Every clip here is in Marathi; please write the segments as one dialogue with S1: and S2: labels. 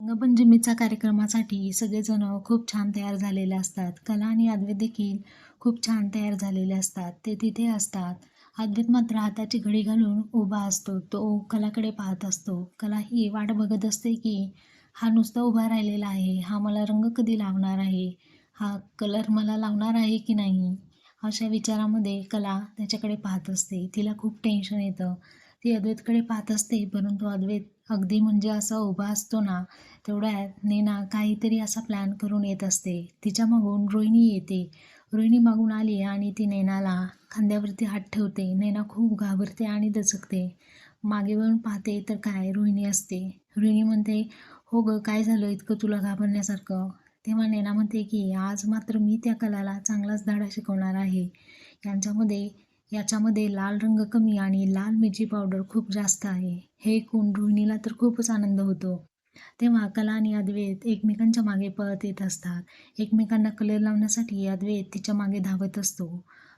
S1: रंगपंचमीचा कार्यक्रमासाठी सगळेजण खूप छान तयार झालेले असतात. कला आणि अद्वैत देखील खूप छान तयार झालेले असतात. ते तिथे असतात. अद्वैत मात्र हाताची घडी घालून उभा असतो. तो कलाकडे पाहत असतो. कला ही वाट बघत असते की हा नुसता उभा राहिलेला आहे. हा मला रंग कधी लावणार आहे? हा कलर मला लावणार आहे की नाही? अशा विचारामध्ये कला त्याच्याकडे पाहत असते. तिला खूप टेन्शन येतं. ती अद्वैतकडे पाहत असते परंतु अद्वैत अगदी म्हणजे असा उभा असतो ना तेवढ्यात नेना काहीतरी असा प्लॅन करून येत असते. तिच्या मागून रोहिणी येते. रोहिणी मागून आली आणि ती नैनाला खांद्यावरती हात ठेवते. नैना खूप घाबरते आणि दचकते. मागे वळून पाहते तर काय रोहिणी असते. रोहिणी म्हणते हो गं काय झालं इतकं तुला घाबरण्यासारखं? तेव्हा नैना म्हणते की आज मात्र मी त्या कलाला चांगलाच धडा शिकवणार आहे. यांच्यामध्ये याच्यामध्ये लाल रंग कमी आणि लाल मिरची पावडर खूप जास्त आहे. हे ऐकून रोहिणीला तर खूपच आनंद होतो. तेव्हा कला आणि अद्वैत एकमेकांच्या मागे पळत येत असतात. एकमेकांना कलर लावण्यासाठी अद्वैत तिच्यामागे धावत असतो.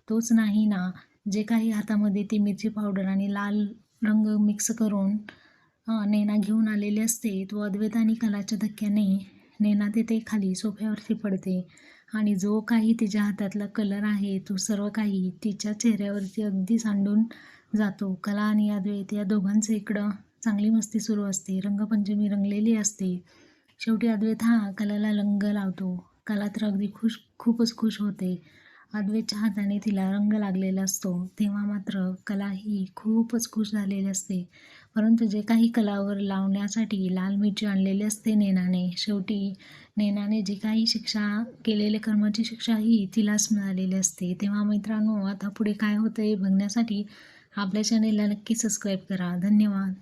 S1: तोच नाही ना जे काही हातामध्ये ती मिरची पावडर आणि लाल रंग मिक्स करून नैना घेऊन आलेले असते तो अद्वैत आणि कलाच्या धक्क्याने नैना तेथे खाली सोफ्यावरती पडते. आणि जो काही तिच्या हातातला कलर आहे तो सर्व काही तिच्या चेहऱ्यावरती अगदी सांडून जातो. कला आणि अद्वैत या दोघांचं इकडं चांगली मस्ती सुरू असते. रंगपंचमी रंगलेली असते. शेवटी अद्वैत हा कलाला रंग लावतो. कला तर अगदी खुश खूपच खुश होते. अद्वैतच्या हाताने तिला रंग लागलेला असतो. तेव्हा मात्र कला ही खूपच खुश झालेली असते. परंतु जे काही कलावर लावण्यासाठी लाल मिरची आणलेली असते नेनाने शेवटी नेनाने जी काही शिक्षा केलेल्या कर्माची शिक्षा ही तिलाच मिळालेली असते. तेव्हा मित्रांनो आता पुढे काय होतं हे बघण्यासाठी आपल्या चॅनेलला नक्की सबस्क्राईब करा. धन्यवाद.